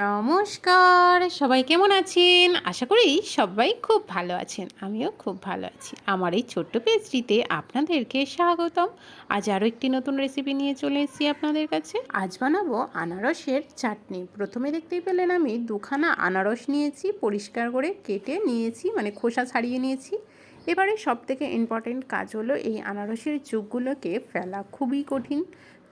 নমস্কার, সবাই কেমন আছেন? আশা করি সবাই খুব ভালো আছেন। আমিও খুব ভালো আছি। আমার এই ছোট্ট পেজটিতে আপনাদেরকে স্বাগতম। আজ আরও একটি নতুন রেসিপি নিয়ে চলে এসেছি আপনাদের কাছে। আজ বানাবো আনারসের চাটনি। প্রথমে দেখতেই পেলেন আমি দুখানা আনারস নিয়েছি, পরিষ্কার করে কেটে নিয়েছি মানে খোসা ছাড়িয়ে নিয়েছি। এবারে সব থেকে ইম্পর্টেন্ট কাজ হলো এই আনারসের চুকগুলোকে ফেলা। খুবই কঠিন।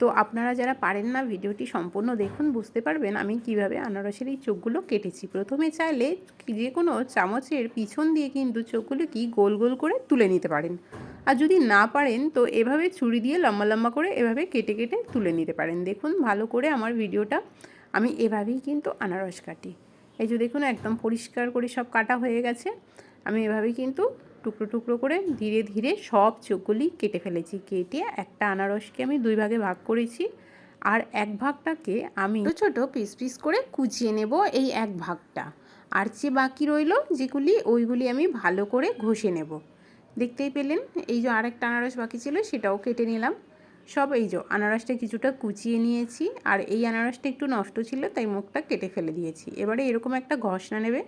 তো আপনারা যারা পারেন না ভিডিওটি সম্পূর্ণ দেখুন, বুঝতে পারবেন আমি কীভাবে আনারসের এই চোখগুলো কেটেছি। প্রথমে চাইলে যে কোনো চামচের পিছন দিয়ে কিন্তু চোখগুলো কি গোল গোল করে তুলে নিতে পারেন। আর যদি না পারেন, তো এভাবে ছুরি দিয়ে লম্বা লম্বা করে এভাবে কেটে কেটে তুলে নিতে পারেন। দেখুন, ভালো করে আমার ভিডিওটা আমি এভাবেই কিন্তু আনারস কাটি। এই যে দেখুন, একদম পরিষ্কার করে সব কাটা হয়ে গেছে। আমি এভাবেই কিন্তু টুকরো টুকরো করে ধীরে ধীরে সব চোখগুলি কেটে ফেলেছি। কেটে একটা আনারসকে আমি দুই ভাগে ভাগ করেছি আর এক ভাগটাকে আমি ছোট পিস পিস করে কুচিয়ে নেব এই এক ভাগটা। আর যে বাকি রইল যেগুলি, ওইগুলি আমি ভালো করে ঘষে নেব। দেখতেই পেলেন, এই যে আরেকটা আনারস বাকি ছিল সেটাও কেটে নিলাম। সব এই যে আনারসটা কিছুটা কুচিয়ে নিয়েছি আর এই আনারসটা একটু নষ্ট ছিল তাই মুখটা কেটে ফেলে দিয়েছি। এবারে এরকম একটা ঘষনা নেবে।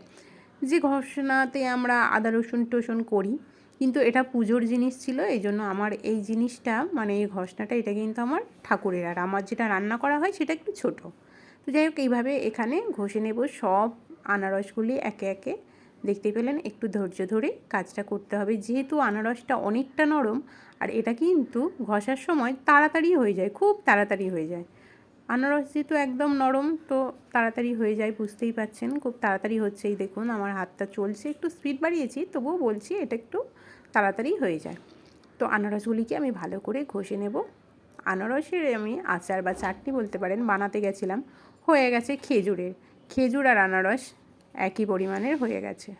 যে ঘষনাতে আমরা আদা, রসুন টসুন করি, কিন্তু এটা পুজোর জিনিস ছিল, এই জন্য আমার এই জিনিসটা মানে এই ঘষনাটা এটা কিন্তু আমার ঠাকুরের। আর আমার যেটা রান্না করা হয়, সেটা একটু ছোট। তো যাই হোক, এইভাবে এখানে ঘষে নেব সব আনারসগুলি একে একে। দেখতে পেলেন, একটু ধৈর্য ধরে কাজটা করতে হবে। যেহেতু আনারসটা অনেকটা নরম, আর এটা কিন্তু ঘষার সময় তাড়াতাড়ি হয়ে যায়, খুব তাড়াতাড়ি হয়ে যায়। আনারস যেহেতু একদম নরম, তো তাড়াতাড়ি হয়ে যায়, বুঝতেই পাচ্ছেন খুব তাড়াতাড়ি হচ্ছে এই দেখুন, আমার হাতটা চলছে। একটু স্পিড বাড়িয়েছি, তবুও বলছি এটা একটু তাড়াতাড়ি হয়ে যায়। তো আনারসগুলিকে আমি ভালো করে ঘষে নেব। আনারসের আমি আচার বা চাটনি বলতে পারেন, বানাতে গেছিলাম। হয়ে গেছে খেজুরের। খেজুর আর আনারস একই পরিমাণের হয়ে গেছে।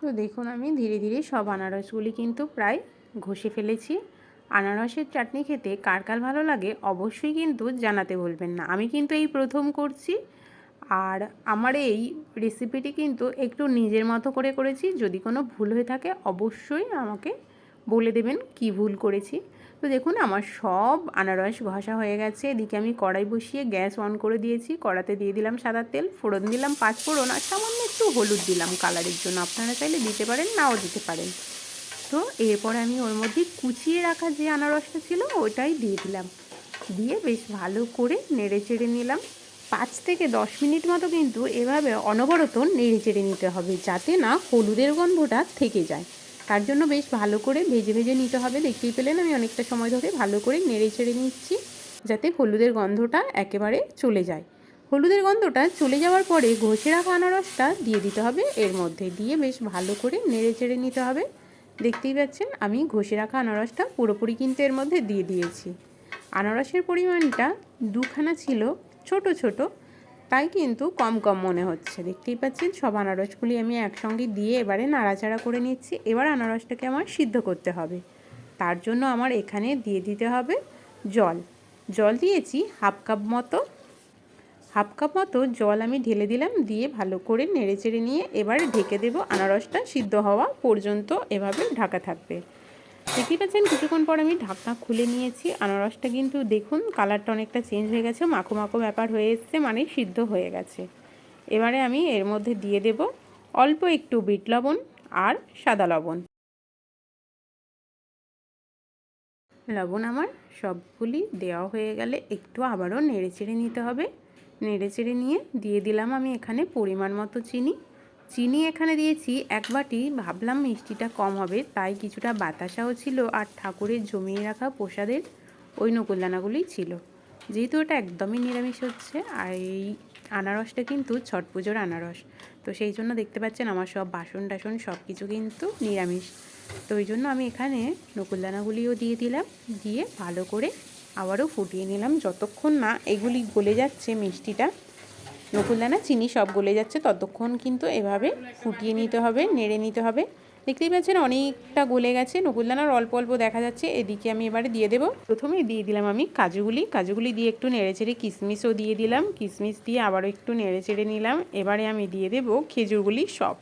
তো দেখুন, আমি ধীরে ধীরে সব আনারসগুলি কিন্তু প্রায় ঘষে ফেলেছি। আনারসের চাটনি খেতে কার কার ভালো লাগে অবশ্যই কিন্তু জানাতে বলবেন না। আমি কিন্তু এই প্রথম করছি আর আমার এই রেসিপিটি কিন্তু একটু নিজের মতো করে করেছি। যদি কোনো ভুল হয়ে থাকে অবশ্যই আমাকে বলে দেবেন কি ভুল করেছি। তো দেখুন, আমার সব আনারস ঘষা হয়ে গেছে। এদিকে আমি কড়াই বসিয়ে গ্যাস অন করে দিয়েছি। কড়াতে দিয়ে দিলাম সাদা তেল, ফোড়ন দিলাম পাঁচ ফোড়ন আর সামান্য একটু হলুদ দিলাম কালারের জন্য। আপনারা চাইলে দিতে পারেন, নাও দিতে পারেন। তো এরপরে আমি ওর মধ্যে কুচিয়ে রাখা যে আনারসটা ছিল, ওটাই দিয়ে দিলাম। দিয়ে বেশ ভালো করে নেড়ে চেড়ে নিলাম। পাঁচ থেকে দশ মিনিট মতো কিন্তু এভাবে অনবরত নেড়ে চেড়ে নিতে হবে, যাতে না হলুদের গন্ধটা থেকে যায়। তার জন্য বেশ ভালো করে ভেজে ভেজে নিতে হবে। দেখতেই পেলেন আমি অনেকটা সময় ধরে ভালো করে নেড়ে চেড়ে নিচ্ছি, যাতে হলুদের গন্ধটা একেবারে চলে যায়। হলুদের গন্ধটা চলে যাওয়ার পরে ঘষে রাখা আনারসটা দিয়ে দিতে হবে এর মধ্যে। দিয়ে বেশ ভালো করে নেড়ে চেড়ে নিতে হবে। দেখতেই পাচ্ছেন, আমি ঘষে রাখা আনারসটা পুরোপুরি কিন্তু এর মধ্যে দিয়ে দিয়েছি। আনারসের পরিমাণটা দুখানা ছিল, ছোট ছোট, তাই কিন্তু কম কম মনে হচ্ছে। দেখতেই পাচ্ছেন, সব আনারসগুলি আমি একসঙ্গে দিয়ে এবারে নাড়াচাড়া করে নিচ্ছি। এবার আনারসটাকে আমার সিদ্ধ করতে হবে। তার জন্য আমার এখানে দিয়ে দিতে হবে জল। জল দিয়েছি হাফ কাপ মতো হাফ কাপ মতো জল আমি ঢেলে দিলাম, দিয়ে ভালো করে নেড়ে চেড়ে নিয়ে এবার ঢেকে দেব আনারসটা সিদ্ধ হওয়া পর্যন্ত এভাবে ঢাকা থাকবে। দেখতেই পাচ্ছেন, কিছুক্ষণ পর আমি ঢাকনা খুলে নিয়েছি। আনারসটা কিন্তু দেখুন কালারটা অনেকটা চেঞ্জ হয়ে গেছে মাখো মাখো ব্যাপার হয়ে এসছে মানে সিদ্ধ হয়ে গেছে। এবারে আমি এর মধ্যে দিয়ে দেব অল্প একটু বিট লবণ আর সাদা লবণ। লবণ আমার সবগুলি দেওয়া হয়ে গেলে একটু আবারও নেড়ে চেড়ে নিতে হবে। নেড়ে চেড়ে নিয়ে দিয়ে দিলাম আমি এখানে পরিমাণ মতো চিনি। চিনি এখানে দিয়েছি এক বাটি, ভাবলাম মিষ্টিটা কম হবে, তাই কিছুটা বাতাসাও ছিল আর ঠাকুরের জমিয়ে রাখা প্রসাদের ওই নকুলদানাগুলোই ছিল। যেহেতু ওটা একদমই নিরামিষ হচ্ছে, আর এই আনারসটা কিন্তু ছট পুজোর আনারস। তো সেই জন্য দেখতে পাচ্ছেন আমার সব বাসন টাসন সব কিছু কিন্তু নিরামিষ। তো ওই জন্য আমি এখানে নকুলদানাগুলিও দিয়ে দিলাম, দিয়ে ভালো করে আবারও ফুটিয়ে নিলাম। যতক্ষণ না এগুলি গলে যাচ্ছে মিষ্টিটা, নকুলদানা, চিনি সব গলে যাচ্ছে, ততক্ষণ কিন্তু এভাবে ফুটিয়ে নিতে হবে, নেড়ে নিতে হবে। দেখতেই পাচ্ছেন অনেকটা গলে গেছে। নকুলদানার অল্প অল্প দেখা যাচ্ছে। এদিকে আমি এবারে দিয়ে দেবো। প্রথমে দিয়ে দিলাম আমি কাজুগুলি। কাজুগুলি দিয়ে একটু নেড়ে চেড়ে কিশমিশও দিয়ে দিলাম। কিশমিশ দিয়ে আবারও একটু নেড়ে চেড়ে নিলাম। এবারে আমি দিয়ে দেবো খেজুরগুলি সব।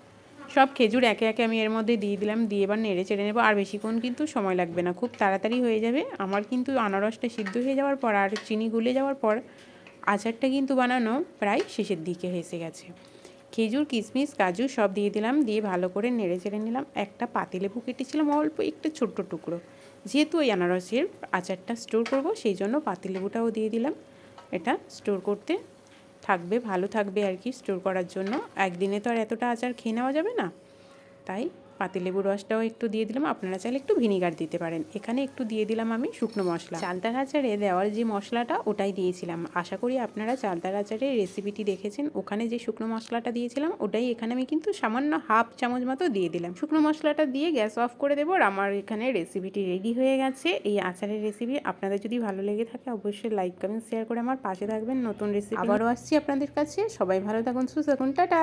সব খেজুর একে একে আমি এর মধ্যে দিয়ে দিলাম, দিয়ে এবার নেড়ে চেড়ে নেব। আর বেশিক্ষণ কিন্তু সময় লাগবে না, খুব তাড়াতাড়ি হয়ে যাবে। আমার কিন্তু আনারসটা সিদ্ধ হয়ে যাওয়ার পর আর চিনি গুলে যাওয়ার পর আচারটা কিন্তু বানানো প্রায় শেষের দিকে এসে গেছে। খেজুর, কিশমিশ, কাজু সব দিয়ে দিলাম, দিয়ে ভালো করে নেড়ে চেড়ে নিলাম। একটা পাতিলেবু কেটেছিলাম অল্প একটু ছোট্ট টুকরো। যেহেতু ওই আনারসের আচারটা স্টোর করব, সেই জন্য পাতিলেবুটাও দিয়ে দিলাম। এটা স্টোর করতে থাকবে, ভালো থাকবে আর কি স্টোর করার জন্য। একদিনে তো আর এতটা আচার খেয়ে নেওয়া যাবে না। তাই পাতিলেবুর রসটাও একটু দিয়ে দিলাম। আপনারা চাইলে একটু ভিনিগার দিতে পারেন। এখানে একটু দিয়ে দিলাম আমি শুকনো মশলা। চালতার আচারে দেওয়ার যে মশলাটা, ওটাই দিয়েছিলাম। আশা করি আপনারা চালতার আচারের রেসিপিটি দেখেছেন। ওখানে যে শুকনো মশলাটা দিয়েছিলাম, ওটাই এখানে আমি কিন্তু সামান্য হাফ চামচ মতো দিয়ে দিলাম। শুকনো মশলাটা দিয়ে গ্যাস অফ করে দেবো আর আমার এখানে রেসিপিটি রেডি হয়ে গেছে। এই আচারের রেসিপি আপনাদের যদি ভালো লেগে থাকে, অবশ্যই লাইক, কমেন্ট, শেয়ার করে আমার পাশে থাকবেন। নতুন রেসিপি আবারও আসছি আপনাদের কাছে। সবাই ভালো থাকুন, সুস্থ থাকুন। টাটা!